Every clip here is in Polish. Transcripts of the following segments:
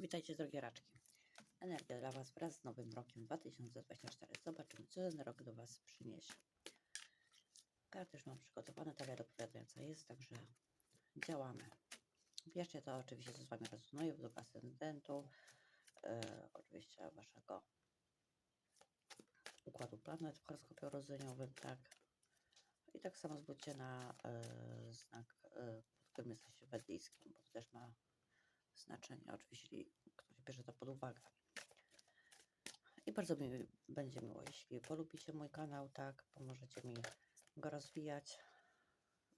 Witajcie drogie raczki. Energia dla Was wraz z nowym rokiem 2024. Zobaczymy, co ten rok do Was przyniesie. Karty już mam przygotowane, talia dopowiadająca jest, także działamy. Bierzcie to oczywiście, co z Wami rezonuje, według ascendentu, e, oczywiście Waszego układu planet w horoskopie urodzeniowym, tak. I tak samo zwróćcie na e, znak, e, pod którym jesteście wedyjskim, bo to też ma znaczenie, oczywiście, jeśli ktoś bierze to pod uwagę. I bardzo mi będzie miło, jeśli polubicie mój kanał, tak, pomożecie mi go rozwijać.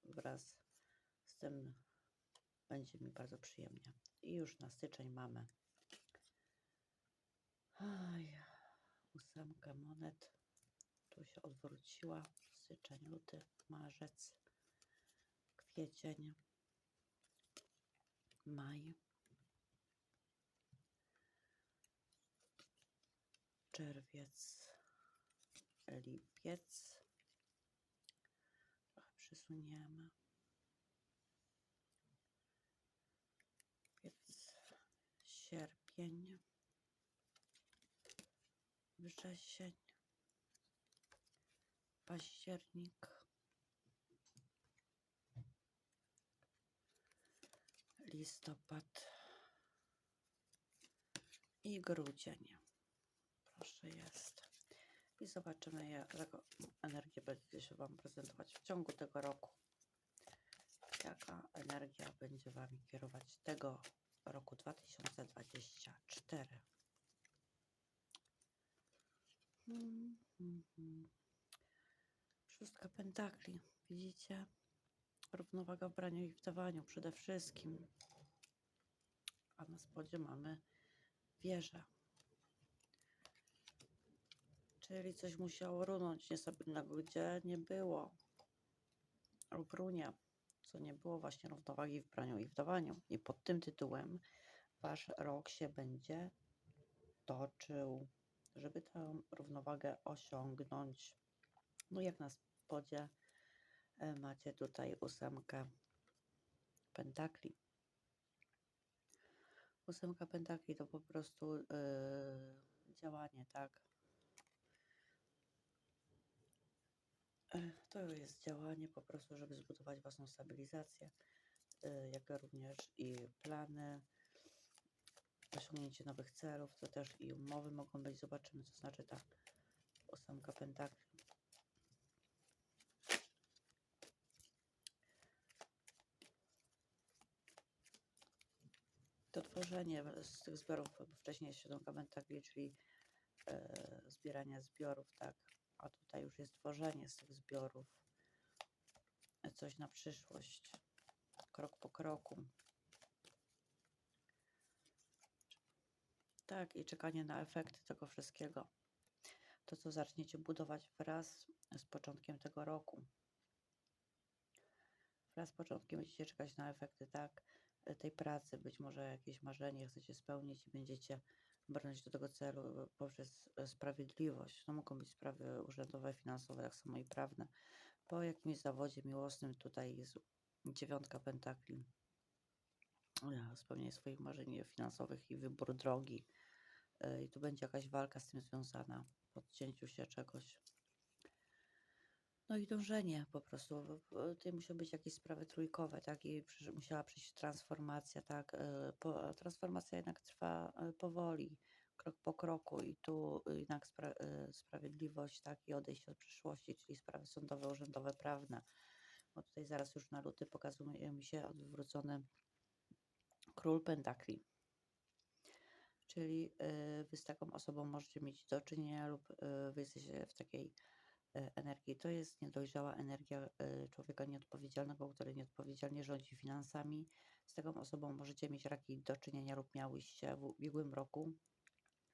Wraz z tym będzie mi bardzo przyjemnie. I już na styczeń mamy Aj, ósemkę monet. Tu się odwróciła. Styczeń, luty, marzec, kwiecień, maj. Czerwiec, lipiec. Trochę. Lipiec, sierpień, wrzesień, październik, listopad i grudzień proszę jest. I zobaczymy, jaką energię będzie się Wam prezentować w ciągu tego roku. Jaka energia będzie Wami kierować tego roku 2024. Hmm, hmm, hmm. Szóstka pentakli, widzicie? Równowaga w braniu i w dawaniu przede wszystkim. A na spodzie mamy wieżę. Czyli coś musiało runąć niestabilnego, gdzie nie było lub runie, co nie było właśnie równowagi w braniu i w dawaniu. I pod tym tytułem wasz rok się będzie toczył, żeby tę równowagę osiągnąć. No jak na spodzie e, macie tutaj ósemkę pentakli. Ósemka pentakli to po prostu yy, działanie, tak? To jest działanie po prostu, żeby zbudować własną stabilizację, e, jak również i plany, osiągnięcie nowych celów, to też i umowy mogą być. Zobaczymy, co znaczy ta ósemka pentakli. To tworzenie z tych zbiorów, wcześniej jest siódemka pentakli, czyli e, zbierania zbiorów, tak, a tutaj już jest tworzenie z tych zbiorów. Coś na przyszłość. Krok po kroku. Tak, i czekanie na efekty tego wszystkiego. To, co zaczniecie budować wraz z początkiem tego roku. Wraz z początkiem będziecie czekać na efekty, tak, tej pracy. Być może jakieś marzenie chcecie spełnić i będziecie brnąć do tego celu poprzez e, sprawiedliwość. To mogą być sprawy urzędowe, finansowe, tak samo i prawne. Po jakimś zawodzie miłosnym tutaj jest dziewiątka pentakli. E, Spełnienie swoich marzeń finansowych i wybór drogi. E, I tu będzie jakaś walka z tym związana, podcięciu się czegoś. No i dążenie po prostu. Tutaj muszą być jakieś sprawy trójkowe, tak? I musiała przyjść transformacja, tak? E, Po, transformacja jednak trwa e, powoli, krok po kroku i tu jednak spra e, sprawiedliwość, tak? I odejście od przyszłości, czyli sprawy sądowe, urzędowe, prawne. Bo tutaj zaraz już na luty pokazuje mi się odwrócony król pentakli. Czyli wy z taką osobą możecie mieć do czynienia lub wy jesteście w takiej energii. To jest niedojrzała energia e, człowieka nieodpowiedzialnego, który nieodpowiedzialnie rządzi finansami. Z taką osobą możecie mieć raki do czynienia lub miałyście w ubiegłym roku.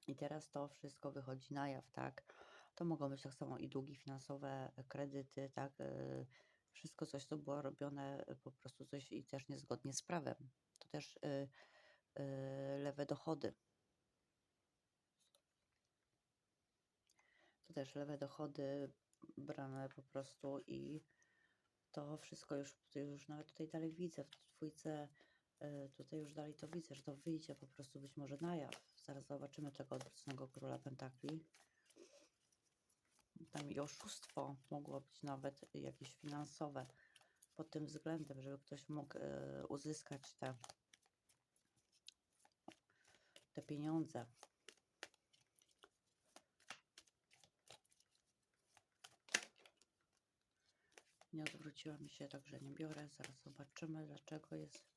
I teraz to wszystko wychodzi na jaw, tak? To mogą być tak samo i długi finansowe, e, kredyty, tak? e, Wszystko coś, co było robione e, po prostu coś i też niezgodnie z prawem. To też e, e, lewe dochody. To też lewe dochody brane po prostu i to wszystko już, już nawet tutaj dalej widzę w dwójce y, tutaj już dalej to widzę, że to wyjdzie po prostu być może na jaw. Zaraz zobaczymy tego odwróconego króla pentakli. Tam i oszustwo mogło być nawet jakieś finansowe pod tym względem, żeby ktoś mógł y, uzyskać te, te pieniądze. Nie odwróciła mi się, także nie biorę. Zaraz zobaczymy, dlaczego jest.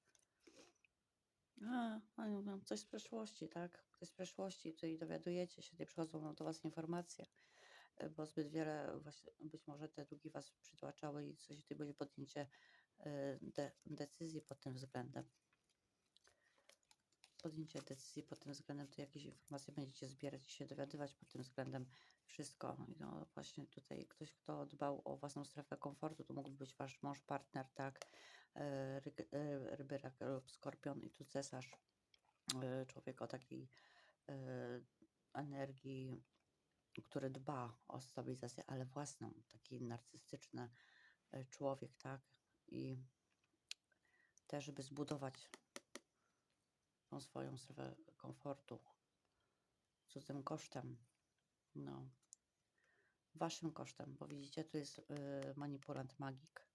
A, mają mam coś z przeszłości, tak? Coś z przeszłości, tutaj dowiadujecie się, tutaj przychodzą do Was informacje, y, bo zbyt wiele, właśnie, być może te długi Was przytłaczały i coś tutaj będzie podjęcie y, de, decyzji pod tym względem. Podjęcie decyzji pod tym względem, to jakieś informacje będziecie zbierać i się dowiadywać pod tym względem wszystko. No właśnie tutaj ktoś, kto dbał o własną strefę komfortu, to mógł być Wasz mąż, partner, tak? e, e, ryby, rak lub skorpion i tu cesarz, e, człowiek o takiej e, energii, który dba o stabilizację, ale własną, taki narcystyczny e, człowiek, tak? I też, żeby zbudować tą swoją strefę komfortu cudzym kosztem, no, waszym kosztem, bo widzicie, tu jest y, manipulant magik,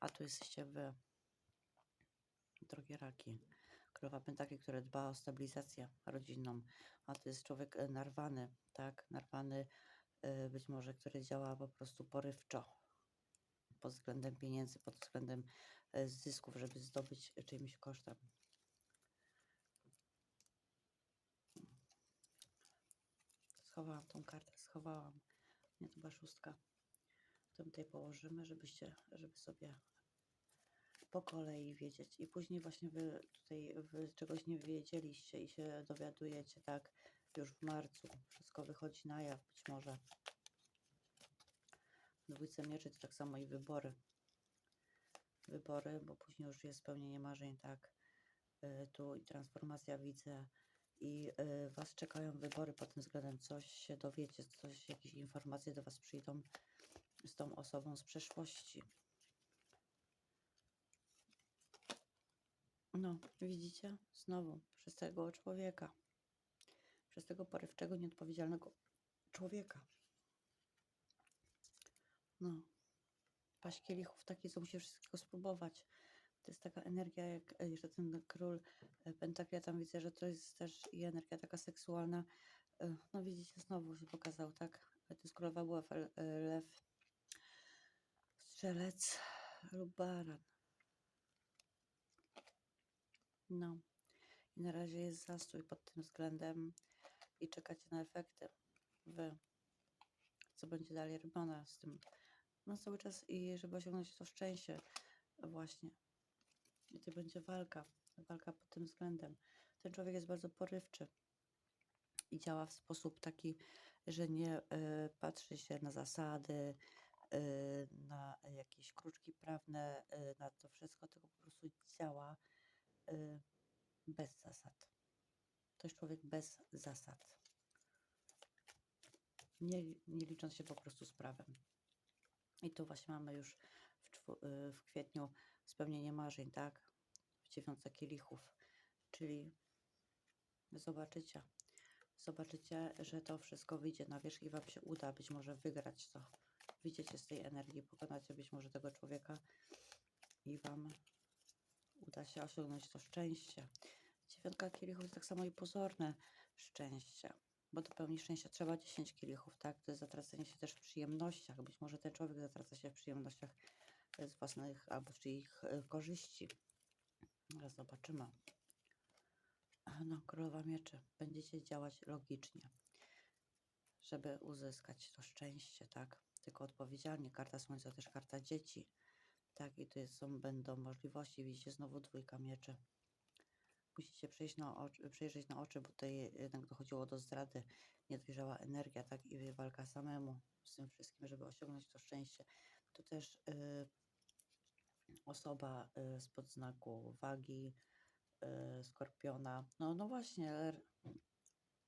a tu jesteście wy, drogie raki. Królowa Pentakli, która dba o stabilizację rodzinną, a to jest człowiek e, narwany, tak, narwany, y, być może, który działa po prostu porywczo. Pod względem pieniędzy, pod względem zysków, żeby zdobyć czyimś kosztem. Schowałam tą kartę, schowałam. Nie, to była szóstka. To tutaj położymy, żebyście, żeby sobie po kolei wiedzieć. I później właśnie wy tutaj wy czegoś nie wiedzieliście i się dowiadujecie, tak, już w marcu. Wszystko wychodzi na jaw, być może. Dwójce mieczy to tak samo i wybory. Wybory, bo później już jest spełnienie marzeń, tak. Y, tu i transformacja widzę i y, Was czekają wybory pod tym względem. Coś się dowiecie, coś, jakieś informacje do Was przyjdą z tą osobą z przeszłości. No, widzicie? Znowu, przez tego człowieka. Przez tego porywczego, nieodpowiedzialnego człowieka. No. Paść kielichów taki, co musi wszystkiego spróbować. To jest taka energia, jak e, jeszcze ten król e, pentakli, ja tam widzę, że to jest też i energia taka seksualna. E, No widzicie, znowu się pokazał, tak? To jest królowa była lew, strzelec lub baran. No. I na razie jest zastój pod tym względem i czekacie na efekty. Wy. Co będzie dalej robione z tym. No cały czas i żeby osiągnąć to szczęście właśnie. I to będzie walka. Walka pod tym względem. Ten człowiek jest bardzo porywczy i działa w sposób taki, że nie y, patrzy się na zasady, y, na jakieś kruczki prawne, y, na to wszystko, tylko po prostu działa y, bez zasad. To jest człowiek bez zasad. Nie, nie licząc się po prostu z prawem. I tu właśnie mamy już w, w kwietniu spełnienie marzeń, tak? W dziewiątce kielichów. Czyli zobaczycie, zobaczycie, że to wszystko wyjdzie na wierzch i Wam się uda być może wygrać to. Wyjdziecie z tej energii, pokonacie być może tego człowieka i Wam uda się osiągnąć to szczęście. Dziewiątka kielichów jest tak samo i pozorne szczęście, bo do pełni szczęścia trzeba 10 kielichów, tak? To jest zatracenie się też w przyjemnościach. Być może ten człowiek zatraca się w przyjemnościach z własnych albo czyich e, korzyści. Zaraz zobaczymy. No, królowa mieczy. Będziecie działać logicznie, żeby uzyskać to szczęście, tak? Tylko odpowiedzialnie. Karta słońca, też karta dzieci. Tak, i to jest, są, będą możliwości. Widzicie, znowu dwójka mieczy. Musicie przejść na oczy, przejrzeć na oczy, bo tutaj jednak dochodziło do zdrady. Niedojrzała energia, tak? I walka samemu z tym wszystkim, żeby osiągnąć to szczęście. To też y, osoba y, spod znaku wagi, y, skorpiona. No, no właśnie,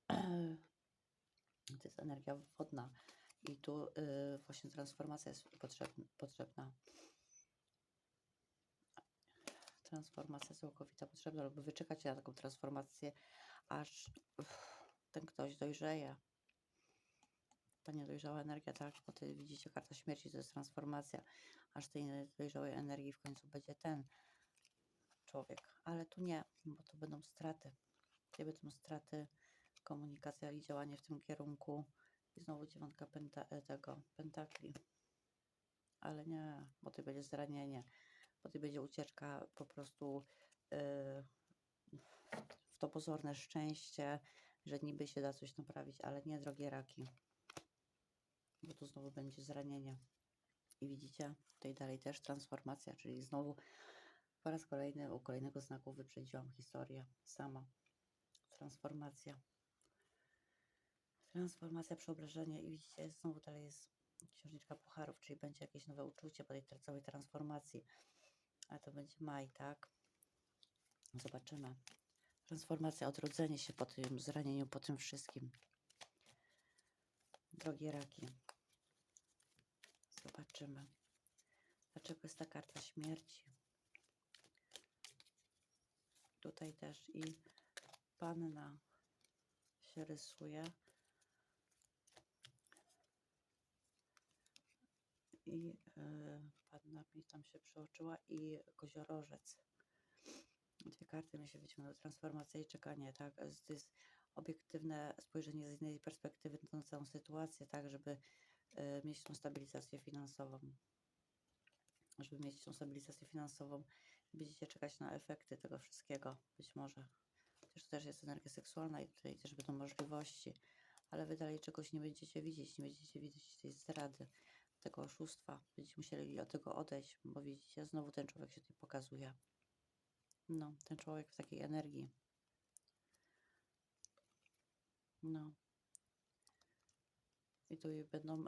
to jest energia wodna. I tu y, właśnie transformacja jest potrzebna. potrzebna. transformacja całkowita potrzebna, lub wy czekacie na taką transformację, aż ten ktoś dojrzeje. Ta niedojrzała energia, tak? Bo ty widzicie, karta śmierci to jest transformacja, aż tej niedojrzałej energii w końcu będzie ten człowiek. Ale tu nie, bo to będą straty. To będą straty, komunikacja i działanie w tym kierunku. I znowu dziewiątka penta, e, tego, pentakli. Ale nie, bo to będzie zranienie, bo to będzie ucieczka po prostu yy, w to pozorne szczęście, że niby się da coś naprawić, ale nie, drogie raki. Bo tu znowu będzie zranienie. I widzicie, tutaj dalej też transformacja, czyli znowu po raz kolejny u kolejnego znaku wyprzedziłam historię sama. Transformacja. Transformacja, przeobrażenie i widzicie, znowu dalej jest księżniczka pucharów, czyli będzie jakieś nowe uczucie po tej całej transformacji. A to będzie maj, tak? Zobaczymy. Transformacja, odrodzenie się po tym zranieniu, po tym wszystkim. Drogie raki. Zobaczymy. Dlaczego jest ta karta śmierci? Tutaj też i panna się rysuje. I yy, panna mi tam się przeoczyła i koziorożec. Dwie karty mi się wyciągnęły. Transformacja i czekanie, tak? To jest obiektywne spojrzenie z innej perspektywy na całą sytuację, tak? Żeby mieć tą stabilizację finansową. Żeby mieć tą stabilizację finansową, będziecie czekać na efekty tego wszystkiego, być może. Też to też jest energia seksualna i tutaj też będą możliwości, ale wy dalej czegoś nie będziecie widzieć, nie będziecie widzieć tej zdrady, tego oszustwa. Będziecie musieli od tego odejść, bo widzicie, znowu ten człowiek się tutaj pokazuje. No, ten człowiek w takiej energii. No. I tu będą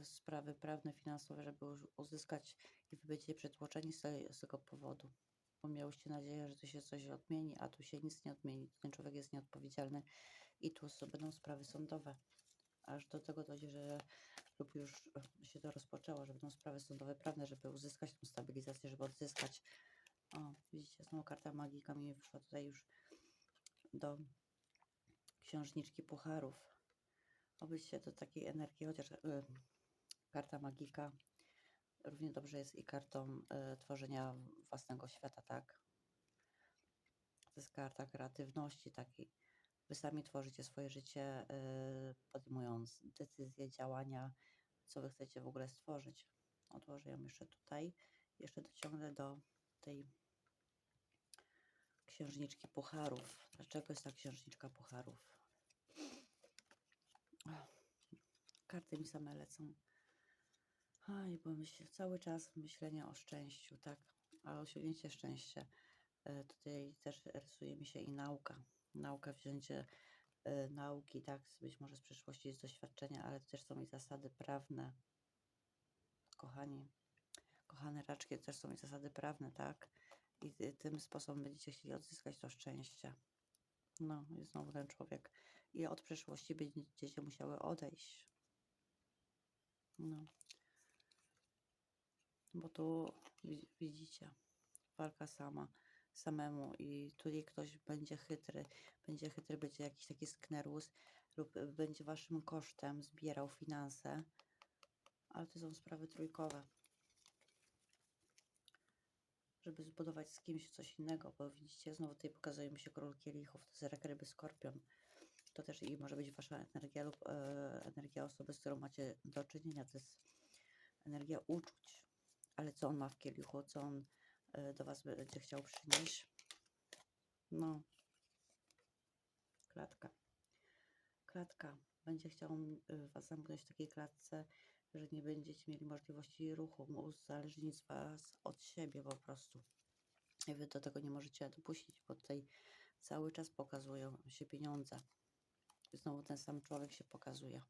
y, sprawy prawne, finansowe, żeby już uzyskać i wy będziecie przytłoczeni z, z tego powodu. Bo miałyście nadzieję, że tu się coś odmieni, a tu się nic nie odmieni. Ten człowiek jest nieodpowiedzialny i tu będą sprawy sądowe. Aż do tego dojdzie, że lub już się to rozpoczęło, że będą sprawy sądowe prawne, żeby uzyskać tą stabilizację, żeby odzyskać. O, widzicie, znowu karta magika mi wyszła tutaj już do księżniczki pucharów. Obyście do takiej energii, chociaż y, karta magika równie dobrze jest i kartą y, tworzenia własnego świata, tak? To jest karta kreatywności takiej. Wy sami tworzycie swoje życie, y, podejmując decyzje, działania, co wy chcecie w ogóle stworzyć. Odłożę ją jeszcze tutaj. Jeszcze dociągnę do tej księżniczki pucharów. Dlaczego jest ta księżniczka pucharów? Karty mi same lecą. Aj, bo myśl, cały czas myślenie o szczęściu, tak? A osiągnięcie szczęścia. E, Tutaj też rysuje mi się i nauka. Nauka, wzięcie e, nauki, tak? Być może z przeszłości, z doświadczenia, ale to też są i zasady prawne. Kochani, kochane raczki, też są i zasady prawne, tak? I ty- tym sposobem będziecie chcieli odzyskać to szczęście. No, i znowu ten człowiek. I od przeszłości będziecie musiały odejść. No. Bo tu wi- widzicie, walka sama, samemu i tutaj ktoś będzie chytry, będzie chytry, będzie jakiś taki sknerus lub będzie waszym kosztem zbierał finanse, ale to są sprawy trójkowe. Żeby zbudować z kimś coś innego, bo widzicie, znowu tutaj pokazuje mi się król kielichów, to jest rak ryby skorpion. To też i może być wasza energia lub e, energia osoby, z którą macie do czynienia. To jest energia uczuć. Ale co on ma w kielichu? Co on e, do was będzie chciał przynieść? No. Klatka. Klatka. Będzie chciał e, was zamknąć w takiej klatce, że nie będziecie mieli możliwości ruchu. Uzależnić was od siebie po prostu. I wy do tego nie możecie dopuścić, bo tutaj cały czas pokazują się pieniądze. Znowu ten sam człowiek się pokazuje.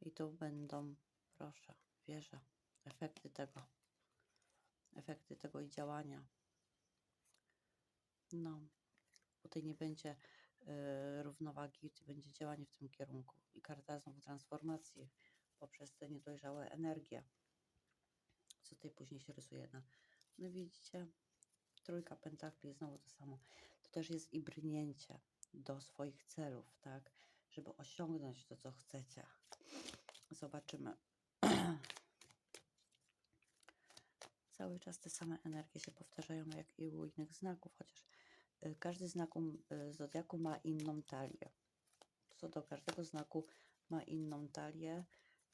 I tu będą, proszę, wierzę, efekty tego. Efekty tego i działania. No, tutaj nie będzie y, równowagi, będzie działanie w tym kierunku. I karta znowu transformacji poprzez te niedojrzałe energie. Co tutaj później się rysuje na. No widzicie, Trójka pentakli, znowu to samo. To też jest i brnięcie do swoich celów, tak? Żeby osiągnąć to, co chcecie. Zobaczymy. Cały czas te same energie się powtarzają, jak i u innych znaków, chociaż y, każdy znak y, zodiaku ma inną talię. Co do każdego znaku ma inną talię.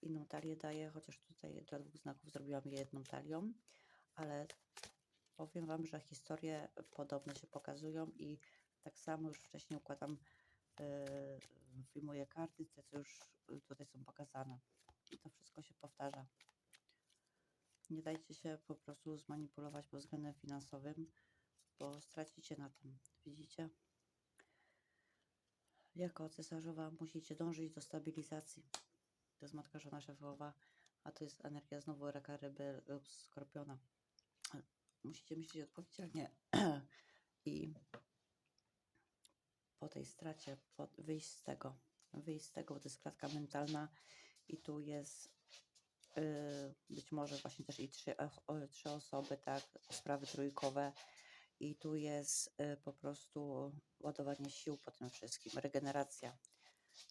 Inną talię daje, chociaż tutaj dla dwóch znaków zrobiłam je jedną talią, ale powiem Wam, że historie podobne się pokazują i tak samo już wcześniej układam, wyjmuję karty, te co już y, tutaj są pokazane. I to wszystko się powtarza. Nie dajcie się po prostu zmanipulować pod względem finansowym, bo stracicie na tym. Widzicie? Jako cesarzowa musicie dążyć do stabilizacji. To jest matka żona szefowa, a to jest energia znowu raka ryby lub skorpiona. Musicie myśleć odpowiedzialnie i po tej stracie po, wyjść z tego. Wyjść z tego, bo to jest klatka mentalna i tu jest yy, być może właśnie też i trzy, o, trzy osoby, tak, sprawy trójkowe i tu jest y, po prostu ładowanie sił po tym wszystkim, regeneracja.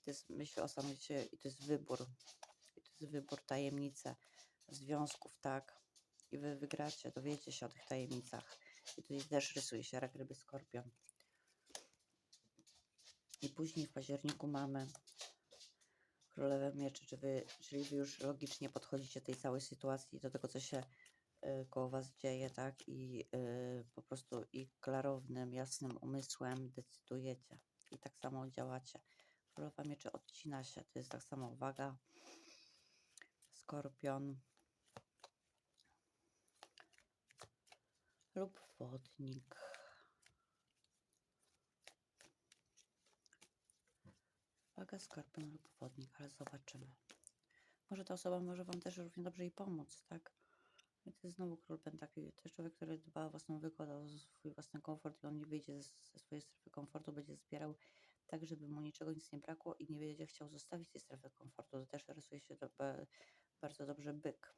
To jest myśl o i to jest wybór. I to jest wybór tajemnice związków, tak. I wy wygracie, dowiecie się o tych tajemnicach. I tutaj też rysuje się rak ryby skorpion. I później w październiku mamy królewę mieczy, czy wy, czyli wy już logicznie podchodzicie tej całej sytuacji, do tego, co się y, koło was dzieje, tak? I y, po prostu i klarownym, jasnym umysłem decydujecie. I tak samo działacie. Królowa mieczy odcina się, to jest tak samo waga, skorpion lub wodnik. Waga, skorpion lub wodnik, ale zobaczymy. Może ta osoba może Wam też równie dobrze i pomóc, tak? I to jest znowu król pentakli. To jest człowiek, który dba o własną wygodę, o swój własny komfort i on nie wyjdzie ze swojej strefy komfortu, będzie zbierał tak, żeby mu niczego nic nie brakło i nie będzie chciał zostawić tej strefy komfortu. To też rysuje się bardzo dobrze byk.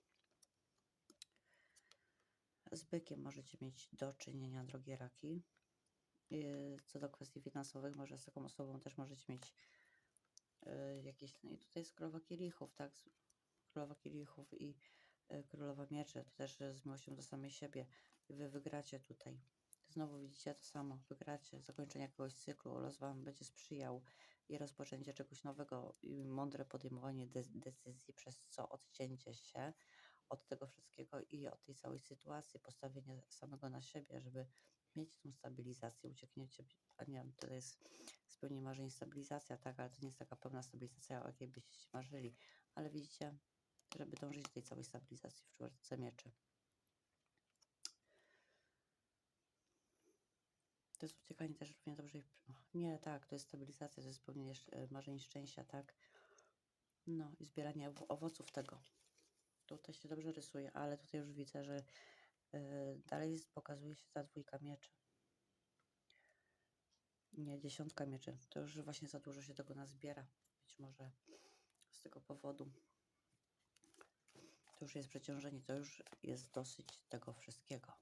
Z bykiem możecie mieć do czynienia, drogie raki. Co do kwestii finansowych, może z taką osobą też możecie mieć jakieś. No i tutaj jest królowa kielichów, tak? Królowa kielichów i yy, królowa mieczy. To też z miłością do samej siebie. I wy wygracie tutaj. Znowu widzicie to samo. Wygracie zakończenie jakiegoś cyklu. Los wam będzie sprzyjał i rozpoczęcie czegoś nowego i mądre podejmowanie de decyzji, przez co odcięcie się od tego wszystkiego i od tej całej sytuacji, postawienie samego na siebie, żeby mieć tą stabilizację, uciekniecie, a nie to jest spełnienie marzeń stabilizacja, tak, ale to nie jest taka pełna stabilizacja, o jakiej byście marzyli, ale widzicie, żeby dążyć do tej całej stabilizacji w czwórce mieczy. To jest uciekanie też równie dobrze. Nie, tak, to jest stabilizacja, to jest spełnienie e, marzeń szczęścia, tak. No i zbieranie owo- owoców tego. Tutaj się dobrze rysuje, ale tutaj już widzę, że y, dalej pokazuje się ta dwójka mieczy. Nie, dziesiątka mieczy. To już właśnie za dużo się tego nazbiera. Być może z tego powodu. To już jest przeciążenie, to już jest dosyć tego wszystkiego.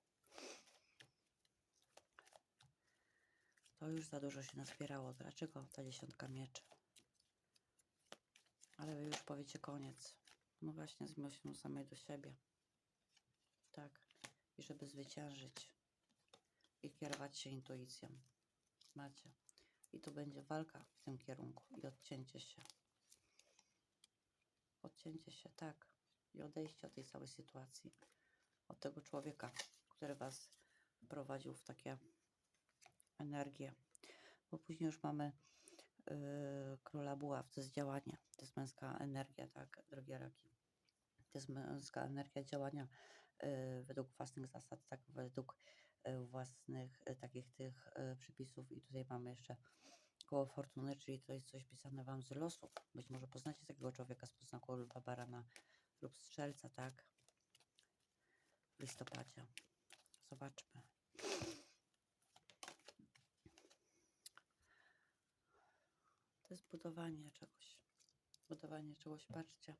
To już za dużo się nazbierało. Dlaczego ta dziesiątka mieczy? Ale wy już powiecie koniec. No właśnie z miłością samej do siebie. Tak. I żeby zwyciężyć i kierować się intuicją. Macie. I tu będzie walka w tym kierunku i odcięcie się. Odcięcie się, tak. I odejście od tej całej sytuacji. Od tego człowieka, który was prowadził w takie energię. Bo później już mamy yy, króla buław, to jest działanie. To jest męska energia, tak, drogie raki. To jest męska energia działania y, według własnych zasad, tak, według własnych y, takich tych y, przepisów. I tutaj mamy jeszcze koło fortuny, czyli to jest coś pisane wam z losu. Być może poznacie takiego człowieka z poznaku lwa barana lub strzelca, tak? W listopadzie. Zobaczmy. To jest budowanie czegoś. Budowanie czegoś, patrzcie.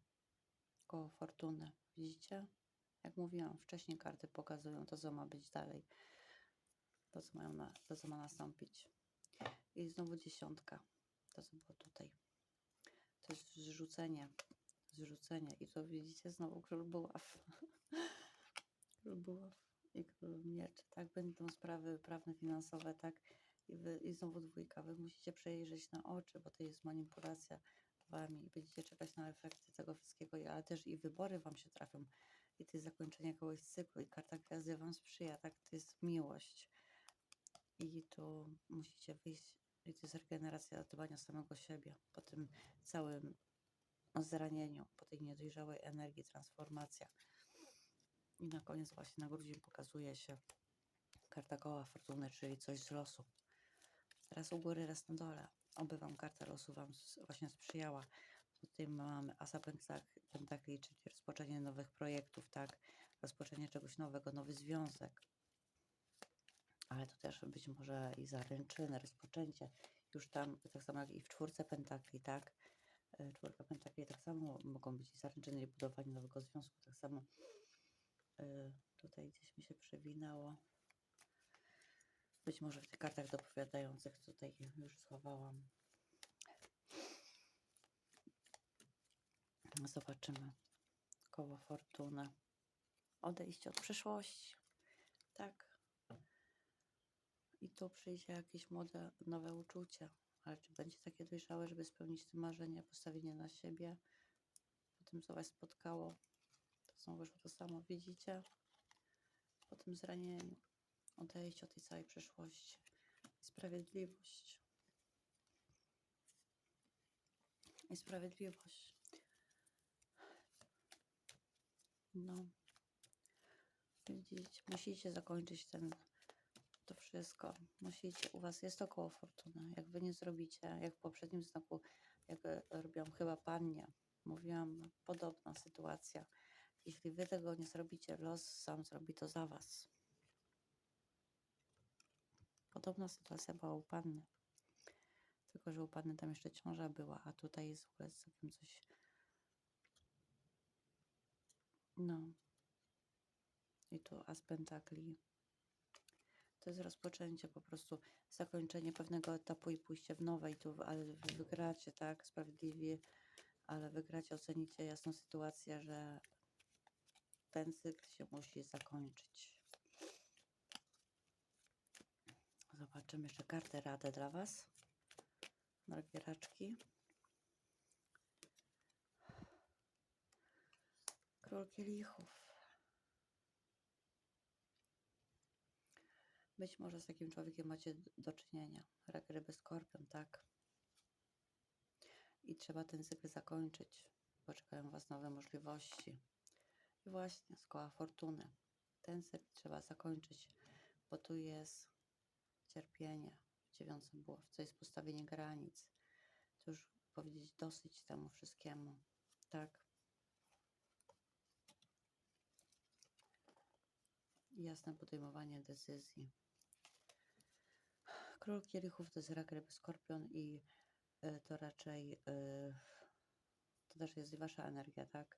Koło fortuny. Widzicie? Jak mówiłam wcześniej, karty pokazują to, co ma być dalej. To, co, mają na, to, co ma nastąpić. I znowu dziesiątka. To, co było tutaj. To jest zrzucenie. Zrzucenie. I to widzicie znowu król buław. król buław i król mieczy. Tak, będą sprawy prawne, finansowe, tak. I, wy, I znowu dwójka. Wy musicie przejrzeć na oczy, bo to jest manipulacja wami. Będziecie czekać na efekty tego wszystkiego, ale też i wybory wam się trafią. I to jest zakończenie jakiegoś cyklu. I karta gwiazdy wam sprzyja, tak. To jest miłość. I tu musicie wyjść. I to jest regeneracja dbania samego siebie po tym całym zranieniu, po tej niedojrzałej energii, transformacja. I na koniec właśnie na grudzień pokazuje się karta koła fortuny, czyli coś z losu. Raz u góry, raz na dole. Oby wam karta losu wam właśnie sprzyjała. Tutaj mamy asa pentak- pentakli, czyli rozpoczęcie nowych projektów, tak? Rozpoczęcie czegoś nowego, nowy związek. Ale to też być może i zaręczyny, rozpoczęcie. Już tam, tak samo jak i w czwórce pentakli, tak? E, Czwórka pentakli tak samo mogą być i zaręczyny i budowanie nowego związku. Tak samo e, tutaj gdzieś mi się przewinęło. Być może w tych kartach dopowiadających tutaj już schowałam. Zobaczymy. Koło fortuny. Odejście od przeszłości. Tak. I tu przyjdzie jakieś młode, nowe uczucie. Ale czy będzie takie dojrzałe, żeby spełnić te marzenia, postawienie na siebie po tym, co Was spotkało? To znowu wyszło to samo, widzicie? Po tym zranieniu. Odejście od tej całej przeszłości. Sprawiedliwość. I sprawiedliwość. No. Widzicie, musicie zakończyć ten, to wszystko. Musicie, u Was jest to koło fortuny. Jak Wy nie zrobicie, jak w poprzednim znaku, jak e, robiłam chyba Pannie, mówiłam, podobna sytuacja. Jeśli Wy tego nie zrobicie, los sam zrobi to za Was. Podobna sytuacja była u Panny. Tylko, że u Panny tam jeszcze ciąża była, a tutaj jest w ogóle z coś... No. I tu as pentakli. To jest rozpoczęcie, po prostu zakończenie pewnego etapu i pójście w nowe. I tu, ale wy wygracie, tak? Sprawiedliwie, ale wygracie, ocenicie jasną sytuację, że ten cykl się musi zakończyć. Zobaczymy jeszcze kartę radę dla Was. Drogie raczki. Król kielichów. Być może z takim człowiekiem macie do czynienia. Rak, ryby, skorpion, tak? I trzeba ten cykl zakończyć, bo czekają Was nowe możliwości. I właśnie z koła fortuny. Ten cykl trzeba zakończyć, bo tu jest cierpienie w dziewiątym buławce, jest postawienie granic. To już powiedzieć dosyć temu wszystkiemu, tak? Jasne podejmowanie decyzji. Król kielichów to jest rak, ryby, skorpion i y, to raczej y, to też jest wasza energia, tak?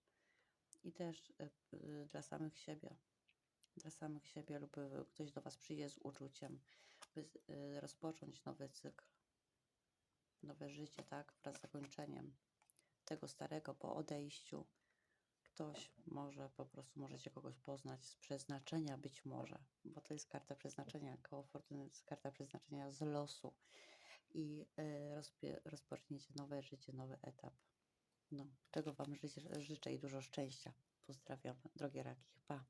I też y, dla samych siebie. Dla samych siebie lub ktoś do was przyjdzie z uczuciem, by rozpocząć nowy cykl. Nowe życie, tak? Wraz z zakończeniem tego starego po odejściu. Ktoś może, po prostu możecie kogoś poznać z przeznaczenia, być może, bo to jest karta przeznaczenia. Koło fortuny jest karta przeznaczenia z losu. I rozpie- rozpoczniecie nowe życie, nowy etap. No, czego Wam życzę i dużo szczęścia. Pozdrawiam, drogie raki. Pa.